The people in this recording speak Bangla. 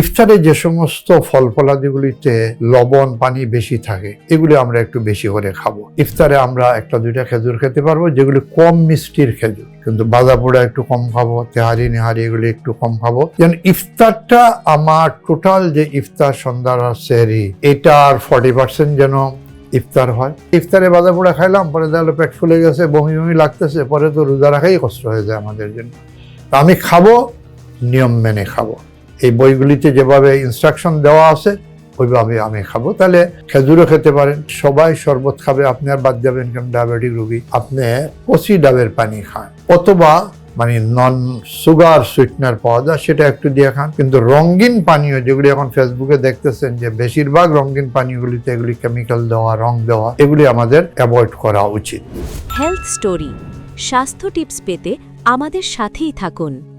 ইফতারে যে সমস্ত ফল ফলাদিগুলিতে লবণ, পানি বেশি থাকে, এগুলি আমরা একটু বেশি করে খাব। ইফতারে আমরা একটা, দুইটা খেজুর খেতে পারব, যেগুলি কম মিষ্টির খেজুর। কিন্তু বাজা পোড়া একটু কম খাব, তেহারি, নেহারি এগুলি একটু কম খাব। যেন ইফতারটা আমার টোটাল যে ইফতার সন্ধ্যার সেহরি এটার ফর্টি পার্সেন্ট যেন ইফতার হয়। ইফতারে বাজা পোড়া খাইলাম, পরে দেখল পেট ফুলে গেছে, বমি বমি লাগতেছে, পরে তো রোজা রাখাই কষ্ট হয়ে যায় আমাদের জন্য। আমি খাব, নিয়ম মেনে খাব। এই বইগুলিতে যেভাবে ইনস্ট্রাকশন দেওয়া আছে, ওইভাবে আমি খাব। তাহলে খেজুরও খেতে পারেন, সবাই শরবত খাবে, আপনি আর বাদ যাবেন কেন? ডায়াবেটিক রোগী, আপনি কচি ডাবের পানি খান। অথবা মানে নন সুগার সুইটনার পাওয়া যায়, সেটা একটু দিয়ে খান। কিন্তু রঙিন পানীয় যেগুলি এখন ফেসবুকে দেখতেছেন যে বেশিরভাগ রঙিন পানীয়গুলিতে এগুলি কেমিক্যাল দেওয়া, রং দেওয়া, এগুলি আমাদের অ্যাভয়েড করা উচিত। হেলথ স্টোরি স্বাস্থ্য টিপস পেতে আমাদের সাথেই থাকুন।